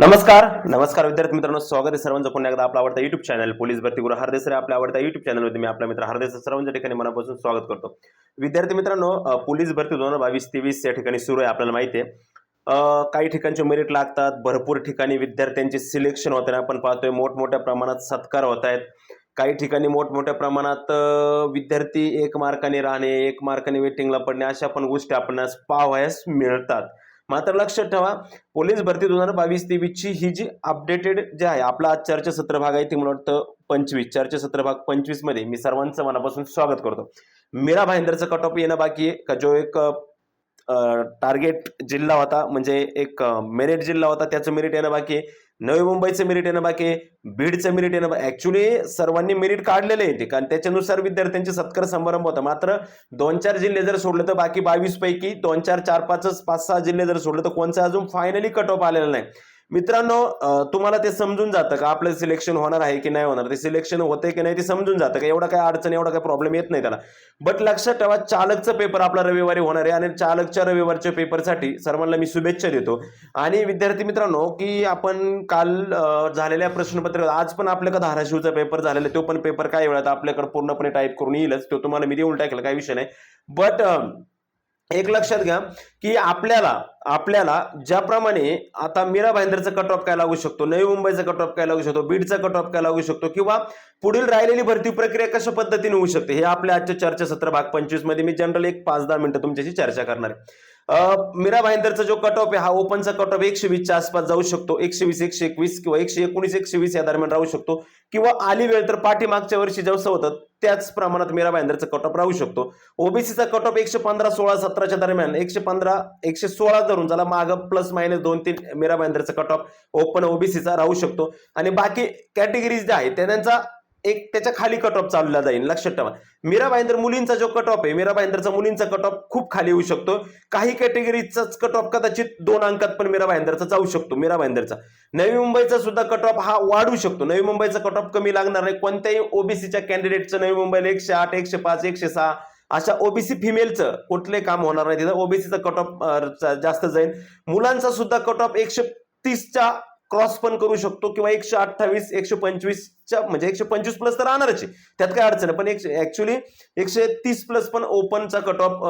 नमस्कार. नमस्कार विद्यार्थी मित्रांनो स्वागत आहे सर्वांचं. पुन्हा एकदा आपला आवडता युट्यूब चॅनल पोलीस भरती गुरु हरदेस रे आपल्या आवडता युट्यूब चॅनलमध्ये मी आपला मित्र हरदेस सर्वांच्या ठिकाणी मनापासून स्वागत करतो. विद्यार्थी मित्रांनो पोलीस भरती दोन हजार बावीस तेवीस या ठिकाणी सुरू आहे आपल्याला माहिती आहे. काही ठिकाणचे मेरिट लागतात भरपूर ठिकाणी विद्यार्थ्यांचे सिलेक्शन होताना आपण पाहतोय मोठमोठ्या प्रमाणात सत्कार होत आहेत. काही ठिकाणी मोठमोठ्या प्रमाणात विद्यार्थी एक मार्काने राहणे एक मार्काने वेटिंगला पडणे अशा पण गोष्टी आपणास पाहावयास मिळतात. मात्र लक्षात ठेवा पोलीस भरती दोन हजार बावीस तेवीसची ही जी अपडेटेड जे आहे आपला आज चर्चासत्र भाग आहे ते मला वाटतं पंचवीस चर्चासत्र भाग पंचवीसमध्ये मी सर्वांचं मनापासून स्वागत करतो. मीरा भाईंदरचं कट ऑफ येणं बाकी आहे का जो एक टार्गेट जिल्हा होता म्हणजे एक मेरिट जिल्हा होता त्याचं मेरिट येणं बाकी आहे. नवी मुंबईचं मेरिट येणं बाकी आहे. बीडचं मेरिट येणं ऍक्च्युली सर्वांनी मेरिट काढलेलं आहे ते कारण त्याच्यानुसार विद्यार्थ्यांचे सत्कार समारंभ होता. मात्र दोन चार जिल्हे जर सोडले तर बाकी बावीस पैकी दोन चार चार पाचच पाच सहा जिल्हे जर सोडले तर कोणचा अजून फायनली कट ऑफ आलेला नाही. मित्रांनो तुम्हाला ते समजून जातं का आपलं सिलेक्शन होणार आहे की नाही होणार? ते सिलेक्शन होते की नाही ते समजून जातं का? एवढा काय अडचण एवढा काय प्रॉब्लेम येत नाही त्याला. बट लक्षात ठेवा चालकचा पेपर आपला रविवारी होणार आहे आणि चालकच्या रविवारच्या पेपरसाठी सर्वांना मी शुभेच्छा देतो. आणि विद्यार्थी मित्रांनो की आपण काल झालेल्या प्रश्नपत्र आज पण आपल्याकडे धाराशिवचा पेपर झालेला आहे तो पण पेपर काय वेळात आपल्याकडे पूर्णपणे टाईप करून येईलच. तो तुम्हाला मी देऊन टाकेल काही विषय नाही. बट एक लक्षात घ्या की आपल्याला आपल्याला ज्याप्रमाणे आता मीरा भाईंदरचं कट ऑफ काय लागू शकतो नवी मुंबईचा कट ऑफ काय लागू शकतो बीडचा कट ऑफ काय लागू शकतो किंवा पुढील राहिलेली भरती प्रक्रिया कशा पद्धतीने होऊ शकते हे आपल्या आजच्या चर्चासत्र भाग पंचवीसमध्ये मी जनरल एक पाच दहा मिनिटं तुमच्याशी चर्चा करणार आहे. मीरा भाईंदरचा जो कट ऑफ आहे हा ओपनचा कट ऑफ एकशे वीसच्या आसपास जाऊ शकतो. एकशे वीस एकशे एकवीस किंवा एकशे एकोणीस एकशे वीस या दरम्यान राहू शकतो. किंवा आली वेळ तर पाठीमागच्या वर्षी जसं होतं त्याच प्रमाणात मीरा भाईंदरचा कट ऑफ राहू शकतो. ओबीसीचा कट ऑफ एकशे पंधरा सोळा सतराच्या दरम्यान एकशे पंधरा एकशे सोळा धरून झाला माग प्लस मायनस दोन तीन मीरा भाईंदरचा कट ऑफ ओपन ओबीसीचा राहू शकतो. आणि बाकी कॅटेगरीज ज्या आहेत त्या त्यांचा एक त्याच्याखाली कट ऑफ चालला जाईल लक्षात ठेवा. मीरा भाईंदर मुलींचा जो कट ऑफ आहे मीरा भाईंदरचा मुलींचा कट ऑफ खूप खाली येऊ शकतो. काही कॅटेगरीचाच कट ऑफ कदाचित दोन अंकात पण मीरा भाईंदरचा जाऊ शकतो मीरा भाईंदरचा. नवी मुंबईचा सुद्धा कट ऑफ हा वाढू शकतो. नवी मुंबईचा कट ऑफ कमी लागणार नाही. कोणत्याही ओबीसीच्या कॅन्डिडेटचं नवी मुंबईला एकशे आठ एकशे पाच एकशे सहा अशा ओबीसी फिमेलचं कुठलंही काम होणार नाही. तिथं ओबीसीचा कट ऑफ जास्त जाईल. मुलांचा सुद्धा कट ऑफ एकशे तीसच्या क्रॉस पण करू शकतो किंवा एकशे अठ्ठावीस एकशे पंचवीसच्या म्हणजे एकशे पंचवीस प्लस तर राहणारच आहे. त्यात काय अडचण आहे? पण एकशे ऍक्च्युली एकशे तीस प्लस पण ओपनचा कट ऑफ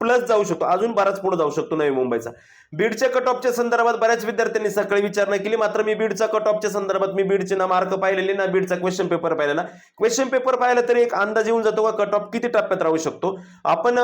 प्लस जाऊ शकतो. अजून बराच पुढे जाऊ शकतो नवी मुंबईचा. बीडच्या कट ऑफच्या संदर्भात बऱ्याच विद्यार्थ्यांनी सकाळी विचारणा केली. मात्र मी बीडचा कट ऑफच्या संदर्भात मी बीडचे ना मार्क पाहिलेले ना बीडचा क्वेश्चन पेपर पाहिलेला. क्वेश्चन पेपर पाहिला तरी एक अंदाज येऊन जातो का कट ऑफ किती टप्प्यात राहू शकतो? आपण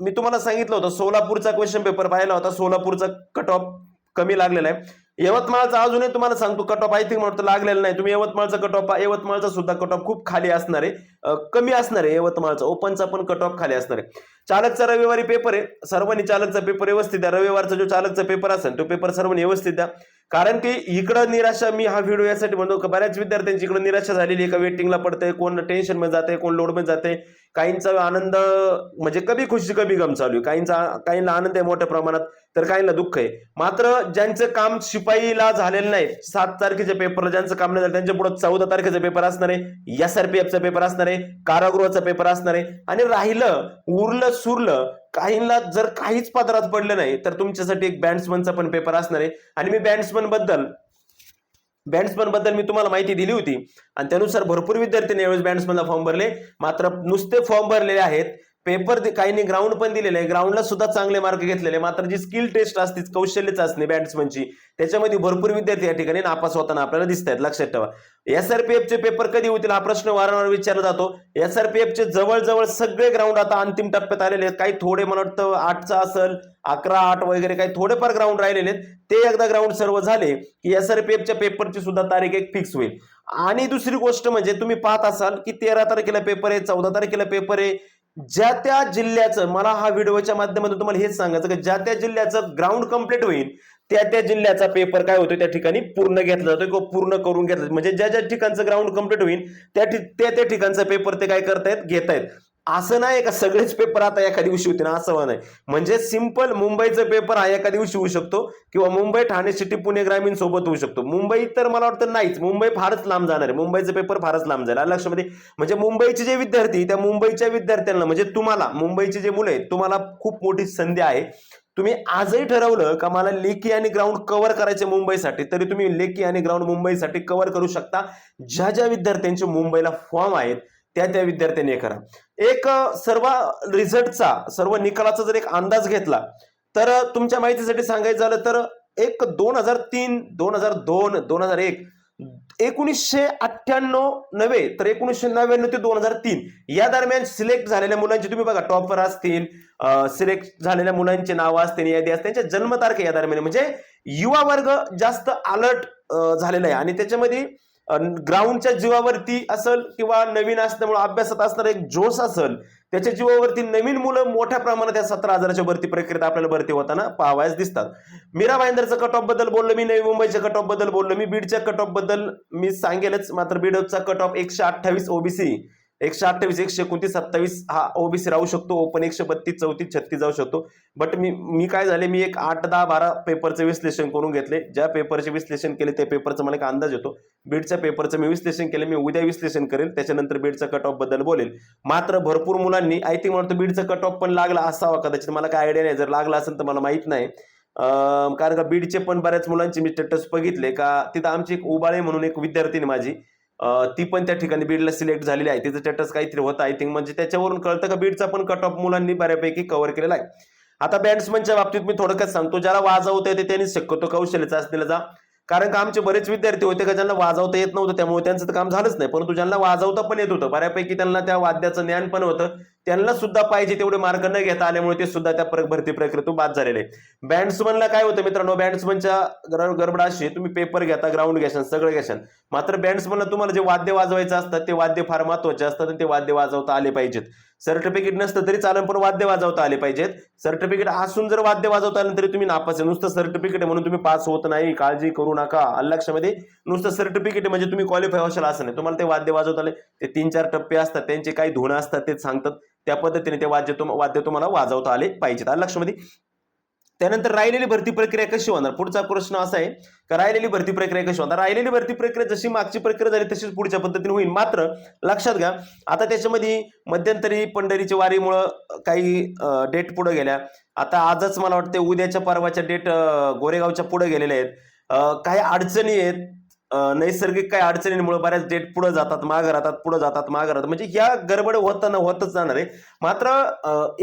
मी तुम्हाला सांगितलं होतं सोलापूरचा क्वेश्चन पेपर पाहिला होता. सोलापूरचा कट ऑफ कमी लागलेला आहे. यवतमाळचा अजूनही तुम्हाला सांगतो कट ऑफ आय थिंक म्हणतो लागलेला नाही. तुम्ही यवतमाळचा कट ऑफ यवतमाळचा सुद्धा कट ऑफ खूप खाली असणार आहे. कमी असणार आहे यवतमाळचा. ओपनचा पण कट ऑफ खाली असणार आहे. चालकचा रविवारी पेपर आहे. सर्वांनी चालकचा पेपर व्यवस्थित द्या. रविवारचा जो चालकचा पेपर असेल तो पेपर सर्वांनी व्यवस्थित द्या. कारण की इकडं निराशा मी हा व्हिडिओ यासाठी म्हणतो की बऱ्याच विद्यार्थ्यांची इकडं निराशा झालेली आहे. का वेटिंगला पडतंय कोण टेन्शनमध्ये जाते कोण लोडमध्ये जाते काहींचा आनंद म्हणजे कमी खुशी कमी गम चालू आहे. काहींचा काहींना आनंद आहे मोठ्या प्रमाणात तर काहींना दुःख आहे. मात्र ज्यांचं काम शिपाईला झालेलं नाही सात तारखेच्या पेपरला ज्यांचं काम नाही झालं त्यांच्या पुढे चौदा तारखेचा पेपर असणार आहे. एस आर पी एफचा पेपर असणार आहे. कारागृहाचा पेपर असणार आहे. आणि राहिलं उरलं सुरलं काहींना जर काहीच पदरात पडलं नाही तर तुमच्यासाठी एक बँड्समनचा पण पेपर असणार आहे. आणि मी बँड्समनबद्दल बँड्समनबद्दल मी तुम्हाला माहिती दिली होती. आणि त्यानुसार भरपूर विद्यार्थ्यांनी यावेळेस बँड्समनला फॉर्म भरले. मात्र नुसते फॉर्म भरलेले आहेत. पेपर काहींनी ग्राउंड पण दिलेले आहे. ग्राउंडला सुद्धा चांगले मार्क घेतलेले. मात्र जी स्किल टेस्ट असते कौशल्य चाचणी बॅट्समनची त्याच्यामध्ये भरपूर विद्यार्थी या ठिकाणी नापास होताना आपल्याला दिसत आहेत लक्षात ठेवा. एस आर पी पेपर कधी होतील हा प्रश्न वारंवार विचारला जातो. एसआरपीएफचे जवळजवळ सगळे ग्राउंड आता अंतिम टप्प्यात आलेले आहेत. काही थोडे मला वाटतं आठचा असेल अकरा आठ वगैरे काही थोडेफार ग्राउंड राहिलेले आहेत. ते एकदा ग्राउंड सर्व झाले की एस आर पी पेपरची सुद्धा तारीख एक फिक्स होईल. आणि दुसरी गोष्ट म्हणजे तुम्ही पाहत असाल की तेरा तारखेला पेपर आहे चौदा तारखेला पेपर आहे. ज्या त्या जिल्ह्याचं मला हा व्हिडिओच्या माध्यमातून तुम्हाला हेच सांगायचं की ज्या त्या जिल्ह्याचं ग्राउंड कंप्लीट होईल त्या त्या जिल्ह्याचा पेपर काय होतो त्या ठिकाणी पूर्ण घेतला जातो किंवा पूर्ण करून घेतला म्हणजे ज्या ज्या ठिकाणचं ग्राउंड कंप्लीट होईल त्या त्या त्या ठिकाणचा पेपर ते काय करतायत घेतायत. असं नाही का सगळेच पेपर आता एका दिवशी होते ना असं नाही म्हणजे सिंपल मुंबईचा पेपर हा एका दिवशी होऊ शकतो किंवा मुंबई ठाणे सिटी पुणे ग्रामीण सोबत होऊ शकतो. मुंबई तर मला वाटतं नाहीच. मुंबई फारच लांब जाणार आहे. मुंबईचा पेपर फारच लांब जाईल. लक्षामध्ये? म्हणजे मुंबईचे जे विद्यार्थी त्या मुंबईच्या विद्यार्थ्यांना म्हणजे तुम्हाला मुंबईचे जे मुलं आहेत तुम्हाला खूप मोठी संधी आहे. तुम्ही आजही ठरवलं का मला लेकी आणि ग्राउंड कव्हर करायचे मुंबईसाठी तरी तुम्ही लेकी आणि ग्राउंड मुंबईसाठी कव्हर करू शकता. ज्या ज्या विद्यार्थ्यांचे मुंबईला फॉर्म आहेत त्या त्या विद्यार्थ्यांनी हे करा. एक सर्व रिझल्टचा सर्व निकालाचा जर एक अंदाज घेतला तर तुमच्या माहितीसाठी सांगायचं झालं तर एक दोन हजार तीन दोन हजार दोन दोन हजार एक एकोणीसशे अठ्ठ्याण्णव नव्हे तर एकोणीसशे नव्याण्णव ते दोन हजार तीन या दरम्यान सिलेक्ट झालेल्या मुलांची तुम्ही बघा टॉपर असतील सिलेक्ट झालेल्या मुलांचे नावं असतील यादी असतील त्यांच्या जन्मतारखे या दरम्यान म्हणजे युवा वर्ग जास्त अलर्ट झालेला आहे. आणि त्याच्यामध्ये ग्राउंडच्या जीवावरती असेल किंवा नवीन असल्यामुळे अभ्यासात असणारा एक जोश असेल त्याच्या जीवावरती नवीन मुलं मोठ्या प्रमाणात या सतरा हजाराच्या भरती प्रक्रियेत आपल्याला भरती होताना पाहावयास दिसतात. मीरा भाईंदरचं कट ऑफबद्दल बोललो मी नवी मुंबईच्या कट ऑफबद्दल बोललो मी बीडच्या कट ऑफबद्दल मी सांगेलच. मात्र बीडचा कट ऑफ एकशे अठ्ठावीस ओबीसी एकशे अठ्ठावीस एकशे एकोणतीस सत्तावीस हा ओबीसी राहू शकतो. ओपन एकशे बत्तीस चौतीस छत्तीस जाऊ शकतो. बट मी मी काय झाले? मी एक आठ दहा बारा पेपरचं विश्लेषण करून घेतले. ज्या पेपरचे विश्लेषण केले त्या पेपरचा मला एक अंदाज येतो. बीडच्या पेपरचं मी विश्लेषण केलं मी उद्या विश्लेषण करेल त्याच्यानंतर बीडचा कट ऑफबद्दल बोलेल. मात्र भरपूर मुलांनी आय थिंक म्हणतो बीडचा कट ऑफ पण लागला असावा कदाचित. मला काय आयडिया नाही. जर लागला असेल तर मला माहीत नाही. कारण का बीडचे पण बऱ्याच मुलांचे मी स्टेटस बघितले. का तिथं आमची एक उबाळे म्हणून एक विद्यार्थी माझी ती पण त्या ठिकाणी बीडला सिलेक्ट झालेली आहे. तिचं स्टेटस काहीतरी होतं आय थिंक म्हणजे त्याच्यावरून कळतं का बीडचा पण कट ऑफ मुलांनी बऱ्यापैकी कव्हर केलेला आहे. आता बॅट्समनच्या बाबतीत मी थोडक्यात सांगतो ज्याला वाजवता येते त्यांनी शक्यतो कौशल्य चाचणीला जा. कारण का आमचे बरेच विद्यार्थी होते का ज्यांना वाजवता येत नव्हतं त्यामुळे त्यांचं तर काम झालंच नाही. परंतु ज्यांना वाजवता पण येत होतं बऱ्यापैकी त्यांना त्या वाद्याचं ज्ञान पण होतं. त्यांना सुद्धा पाहिजे तेवढे मार्क न घेता आल्यामुळे ते सुद्धा त्या भरती प्रक्रियेतून बाद झालेले. बँड्समनला काय होतं मित्रांनो बँड्समनच्या गरबडाशी तुम्ही पेपर घेता ग्राउंड घेशाल सगळं घेशाल मात्र बँड्समनला तुम्हाला जे वाद्य वाजवायचं असतात ते वाद्य फार महत्त्वाचे असतात आणि ते वाद्य वाजवता आले पाहिजेत. सर्टिफिकेट नसतं तरी चालेल पण वाद्य वाजवता आले पाहिजेत. सर्टिफिकेट असून जर वाद्य वाजवता आलं तरी तुम्ही नापास आहे. नुसतं सर्टिफिकेट म्हणून तुम्ही पास होत नाही. काळजी करू नका. लक्षामध्ये नुसतं सर्टिफिकेट म्हणजे तुम्ही क्वालिफाय होशाल असं नाही. तुम्हाला ते वाद्य वाजवता आले ते तीन चार टप्पे असतात त्यांचे काही धुणं असतात ते सांगतात. त्या पद्धतीने ते वाद्य तुम वाद्य तुम्हाला वाजवता आले पाहिजेत. आलं लक्षामध्ये त्यानंतर राहिलेली भरती प्रक्रिया कशी होणार? पुढचा प्रश्न असा आहे का राहिलेली भरती प्रक्रिया कशी होणार? राहिलेली भरती प्रक्रिया जशी मागची प्रक्रिया झाली तशीच पुढच्या पद्धतीने होईल. मात्र लक्षात घ्या आता त्याच्यामध्ये मध्यंतरी पंढरीच्या वारीमुळं काही डेट पुढे गेल्या. आता आजच मला वाटतं उद्याच्या परवाच्या डेट गोरेगावच्या पुढे गेलेल्या आहेत. काही अडचणी आहेत. नैसर्गिक काही अडचणींमुळे बऱ्याच डेट पुढे जातात मागं राहतात पुढे जातात मागं राहतात. म्हणजे ह्या गडबड होताना होतच जाणार आहे. मात्र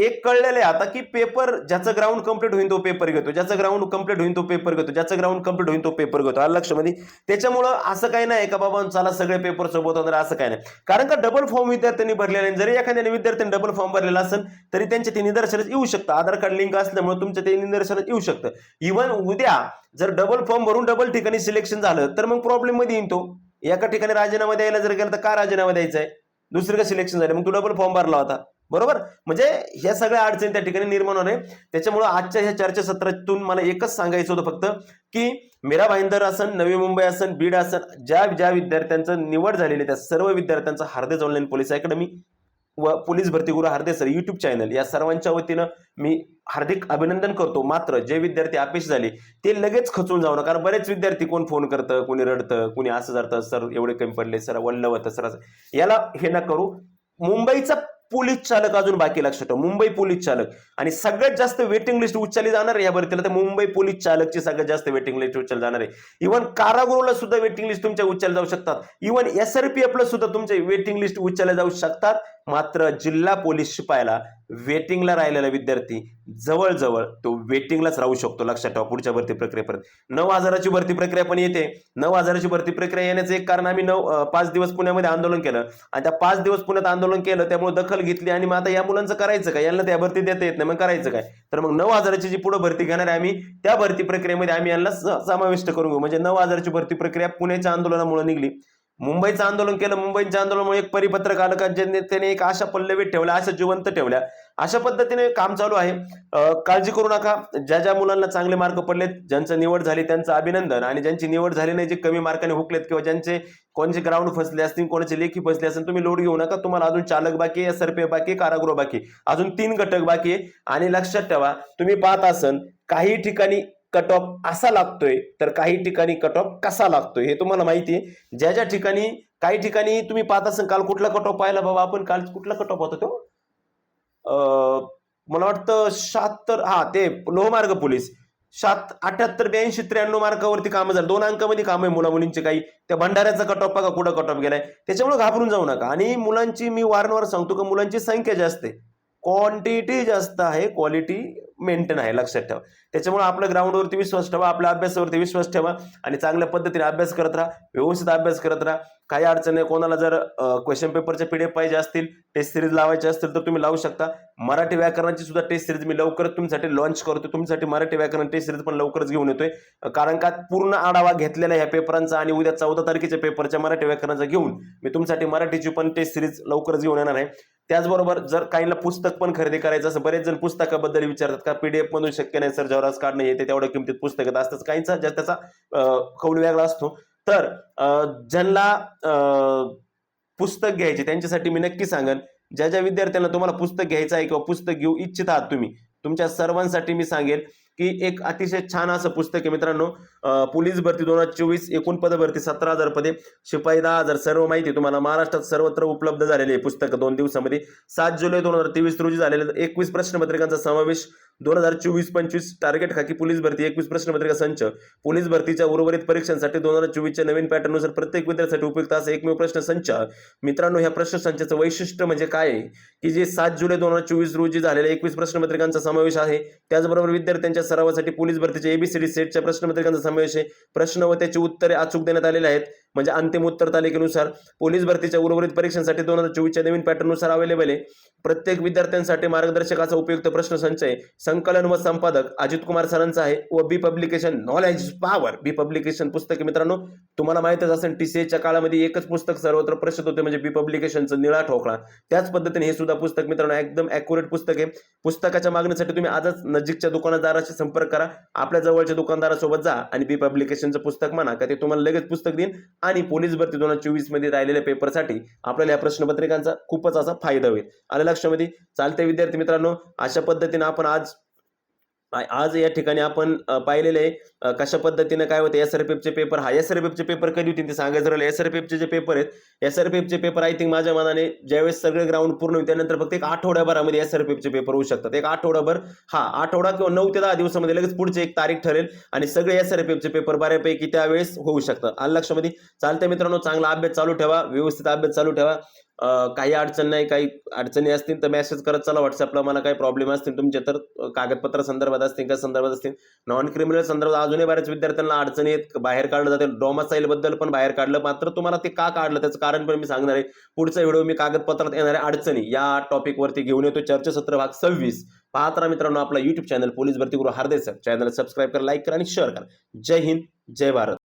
एक कळलेलं आहे आता की पेपर ज्याचं ग्राउंड कंप्लीट होईल तो पेपर घेतो. ज्याचं ग्राउंड कंप्लीट होईल तो पेपर घेतो. ज्याचं ग्राउंड कंप्लीट होईल तो पेपर घेतो. आलं लक्षामध्ये त्याच्यामुळं असं काही नाही. का बाबा चला सगळे पेपर सोबत होणार असं काही नाही. कारण का डबल फॉर्म विद्यार्थ्यांनी भरलेला आहे. जरी एखाद्याने विद्यार्थ्यांनी डबल फॉर्म भरलेला असेल तरी त्यांच्या ते निदर्शनात येऊ शकतं. आधार कार्ड लिंक असल्यामुळे तुमच्या ते निदर्शनात येऊ शकतं. इव्हन उद्या जर डबल फॉर्म भरून डबल ठिकाणी सिलेक्शन झालं तर मग प्रॉब्लेममध्ये येईल तो. एका ठिकाणी राजीनामा द्यायला जर गेला तर का राजीनामा द्यायचा आहे? दुसरं का सिलेक्शन झालं मग तू डबल फॉर्म भरला होता. बरोबर? म्हणजे ह्या सगळ्या अडचणी त्या ठिकाणी निर्माण होणे त्याच्यामुळे आजच्या ह्या चर्चासत्रातून मला एकच सांगायचं होतं फक्त की मीरा भाईंदर असन नवी मुंबई असन बीड असन ज्या ज्या विद्यार्थ्यांचं निवड झालेली आहे, त्या सर्व विद्यार्थ्यांचं हार्दिक ऑनलाईन पोलीस अकॅडमी. व पोलीस भरती Guru Harde sir YouTube channel या सर्वांच्या वतीनं मी हार्दिक अभिनंदन करतो. मात्र जे विद्यार्थी अपेक्षित झाले ते लगेच खचून जाऊ नका. कारण बरेच विद्यार्थी कोण फोन करतं कोणी रडतं कोणी असं जातं सर एवढे कमी पडले सर वल्लवत सर याला हे ना करू. मुंबईचा पोलीस चालक अजून बाकी लक्षात ठेवा. मुंबई पोलीस चालक. आणि सगळ्यात जास्त वेटिंग लिस्ट उचलली जाणार आहे या भरतीला तर मुंबई पोलीस चालकची सगळ्यात जास्त वेटिंग लिस्ट उचलली जाणार आहे. इव्हन कारागृहला सुद्धा वेटिंग लिस्ट तुमच्या उचलल्या जाऊ शकतात. इव्हन एस आर पी सुद्धा तुमचे वेटिंग लिस्ट उचलल्या जाऊ शकतात. मात्र जिल्हा पोलीस शिपायाला वेटिंगला राहिलेला विद्यार्थी जवळजवळ तो वेटिंगलाच राहू शकतो. लक्षात ठेवा पुढच्या भरती प्रक्रियेपर्यंत नऊ हजाराची भरती प्रक्रिया पण येते. नऊ हजाराची भरती प्रक्रिया येण्याचं एक कारण आम्ही नऊ पाच दिवस पुण्यामध्ये आंदोलन केलं. आणि त्या पाच दिवस पुण्यात आंदोलन केलं त्यामुळे दखल घेतली आणि मग आता या मुलांचं करायचं काय? यांना त्या भरती देता येत नाही मग करायचं काय? तर मग नऊ हजाराची जी पुढे भरती घेणार आहे आम्ही त्या भरती प्रक्रियेमध्ये आम्ही यांना समाविष्ट करून घेऊ. म्हणजे नऊ हजाराची भरती प्रक्रिया पुण्याच्या आंदोलनामुळे निघली. मुंबईचं आंदोलन केलं मुंबईच्या आंदोलनामुळे एक परिपत्रक आलं का ज्यांनी त्याने एक आशा पल्लवीत ठेवल्या आशा जिवंत ठेवल्या. अशा पद्धतीने काम चालू आहे. काळजी करू नका. ज्या ज्या मुलांना चांगले मार्क पडलेत ज्यांचं निवड झाली त्यांचं अभिनंदन. आणि ज्यांची निवड झाली नाही जे कमी मार्काने हुकलेत किंवा ज्यांचे कोणचे ग्राउंड फसले असतील कोणाचे लेखी फसले असतील तुम्ही लोड घेऊ नका. तुम्हाला अजून चालक बाकी आहे सरपे बाकी कारागृह बाकी अजून तीन घटक बाकी आहे. आणि लक्षात ठेवा तुम्ही पाहत असन काही ठिकाणी कट ऑफ असा लागतोय तर काही ठिकाणी कट ऑफ कसा लागतोय? हे तुम्हाला माहिती आहे ज्या ज्या ठिकाणी काही ठिकाणी तुम्ही पाहत असाल काल कुठला कट ऑफ पाहिला बाबा? आपण काल कुठला कट ऑफ होता तो? मला वाटतं शहात्तर हा ते लोहमार्ग पोलीस. सात अठ्याहत्तर ब्याऐंशी त्र्याण्णव मार्कावरती कामं झालं. दोन अंकामध्ये काम आहे मुला मुलींचे काही. त्या भंडाऱ्याचा कट ऑफ बघा कुठं कट ऑफ गेलाय. त्याच्यामुळे घाबरून जाऊ नका. आणि मुलांची मी वारंवार सांगतो का मुलांची संख्या जास्त आहे. क्वांटिटी जास्त आहे क्वालिटी मेंटेन आहे लक्षात ठेवा. त्याच्यामुळे आपल्या ग्राउंडवरती विश्वास ठेवा आपल्या अभ्यासावरती विश्वास ठेवा आणि चांगल्या पद्धतीने अभ्यास करत राहा व्यवस्थित अभ्यास करत राहा. काही अडचण नाही कोणाला जर क्वेश्चन पेपरचे पीडीएफ पाहिजे असतील टेस्ट सिरीज लावायचे असतील तर तुम्ही लावू शकता. मराठी व्याकरणाची सुद्धा टेस्ट सिरीज मी लवकरच तुमच्यासाठी लॉन्च करतो. तुमच्यासाठी मराठी व्याकरण टेस्ट सिरीज पण लवकरच घेऊन येतोय. कारण का पूर्ण आढावा घेतलेला ह्या पेपरांचा आणि उद्या चौदा तारखेच्या पेपरच्या मराठी व्याकरणाचा घेऊन मी तुमच्यासाठी मराठीची पण टेस्ट सिरीज लवकरच घेऊन येणार आहे. त्याचबरोबर जर काहींना पुस्तक पण खरेदी करायचं असं बरेच जण पुस्तकाबद्दल विचारतात का पीडीएफ मधून शक्य नाही सर जेवढाच काढणं येते तेवढ्या किमतीत पुस्तक येत असतं काहींचा ज्या त्याचा कौल वेगळा असतो. तर ज्यांना अं, पुस्तक घ्यायचे त्यांच्यासाठी मी नक्की सांगेन ज्या ज्या विद्यार्थ्यांना तुम्हाला पुस्तक घ्यायचं आहे किंवा पुस्तक घेऊ इच्छित आहात तुम्ही तुमच्या सर्वांसाठी मी सांगेन की एक अतिशय छान असं पुस्तक आहे मित्रांनो पोलीस भरती दोन हजार चोवीस एकूण पद भरती सतरा हजार पदे. शिपाई दहा हजार सर्व माहिती तुम्हाला. महाराष्ट्रात सर्वत्र उपलब्ध झालेली आहे पुस्तकं दोन दिवसामध्ये. सात जुलै दोन हजार तेवीस रोजी झालेलं एकवीस प्रश्नपत्रिकांचा समावेश दोन हजार चोवीस पंचवीस टार्गेट खाकी पोलीस भरती एकवीस प्रश्नपत्रिका संच. पोलीस भरतीच्या उर्वरित परीक्षांसाठी दोन हजार चोवीसच्या नवीन पॅटर्ननुसार प्रत्येक विद्यार्थ्यासाठी उपयुक्त असा एकमेव प्रश्न संच. मित्रांनो ह्या प्रश्न संचाचं वैशिष्ट्य म्हणजे काय आहे? की जे सात जुलै दोन हजार चोवीस रोजी झालेल्या एकवीस प्रश्नपत्रिकांचा समावेश आहे त्याचबरोबर विद्यार्थ्यांच्या सरावासाठी पोलीस भरतीच्या एबीसीडी सेटच्या प्रश्नपत्रिकांचा समावेश आहे. प्रश्न व त्याची उत्तरे अचूक देण्यात आलेले आहेत. म्हणजे अंतिम उत्तर तालिकेनुसार पोलीस भरतीच्या उर्वरित परीक्षांसाठी दोन हजार चोवीसच्या नवीन पॅटर्ननुसार अवेलेबल आहे. प्रत्येक विद्यार्थ्यांसाठी मार्गदर्शकाचा उपयुक्त प्रश्न संच आहे. संकलन व संपादक अजित कुमार सरांचा आहे व B publication knowledge power. B publication पुस्तक मित्रांनो. तुम्हाला माहितच असेल टीसीएच्या काळामध्ये एकच पुस्तक सर्वत्र प्रसिद्ध होते म्हणजे बी पब्लिकेशनचं निळा ठोकळा. त्याच पद्धतीने हे सुद्धा पुस्तक मित्रांनो एकदम अॅक्युरेट पुस्तक आहे. पुस्तकाच्या मागणीसाठी तुम्ही आजच नजीकच्या दुकानदाराशी संपर्क करा. आपल्या जवळच्या दुकानदारासोबत जा आणि बी पब्लिकेशनचं पुस्तक म्हणा का ते तुम्हाला लगेच पुस्तक देईन. आणि पोलीस भरती दोन हजार चोवीसमध्ये राहिलेल्या पेपरसाठी आपल्याला या प्रश्नपत्रिकांचा खूपच असा फायदा होईल. आलं लक्षामध्ये? चालते विद्यार्थी मित्रांनो अशा पद्धतीने आपण आज आज या ठिकाणी आपण पाहिलेलं पाहिलेले आहे कशा पद्धतीने काय होतं एस आर पी चे पेपर हा एस आर पी चे पेपर कधी होतील ते सांगायचं राहिलं एस आर पी चे जे पेपर आहेत एस आर पी चे पेपर आय थिंक माझ्या मनाने ज्यावेळेस सगळे ग्राउंड पूर्ण होईल त्यानंतर फक्त एक आठवड्याभरामध्ये एस आर पी चे पेपर होऊ शकतात. एक आठवडाभर हा आठवडा किंवा नऊ ते दहा दिवसामध्ये लगेच पुढचे एक तारीख ठरेल आणि सगळे एस आर चे पेपर बऱ्यापैकी त्यावेळेस होऊ शकतात. आलं लक्षामध्ये चालतंय मित्रांनो चांगला अभ्यास चालू ठेवा व्यवस्थित अभ्यास चालू ठेवा. काही अडचण नाही काही अडचणी असतील तर मेसेज करत चला व्हॉट्सअपला मला काही प्रॉब्लेम असतील तुमचे तर कागदपत्र संदर्भात असतील का संदर्भात असतील. नॉन क्रिमिनल संदर्भात अजूनही बऱ्याच विद्यार्थ्यांना अडचणी आहेत बाहेर काढलं जाते. डॉमासाईलबद्दल पण बाहेर काढलं मात्र तुम्हाला ते का काढलं त्याचं कारण पण मी सांगणार आहे. पुढचा व्हिडिओ मी कागदपत्रात येणाऱ्या अडचणी या टॉपिकवरती घेऊन येतो. चर्चासत्र भाग सव्वीस. पाहत राहा मित्रांनो आपला युट्यूब चॅनल पोलीस भरती Guru Harde sir channel subscribe करा लाईक करा आणि शेअर करा. जय हिंद जय भारत.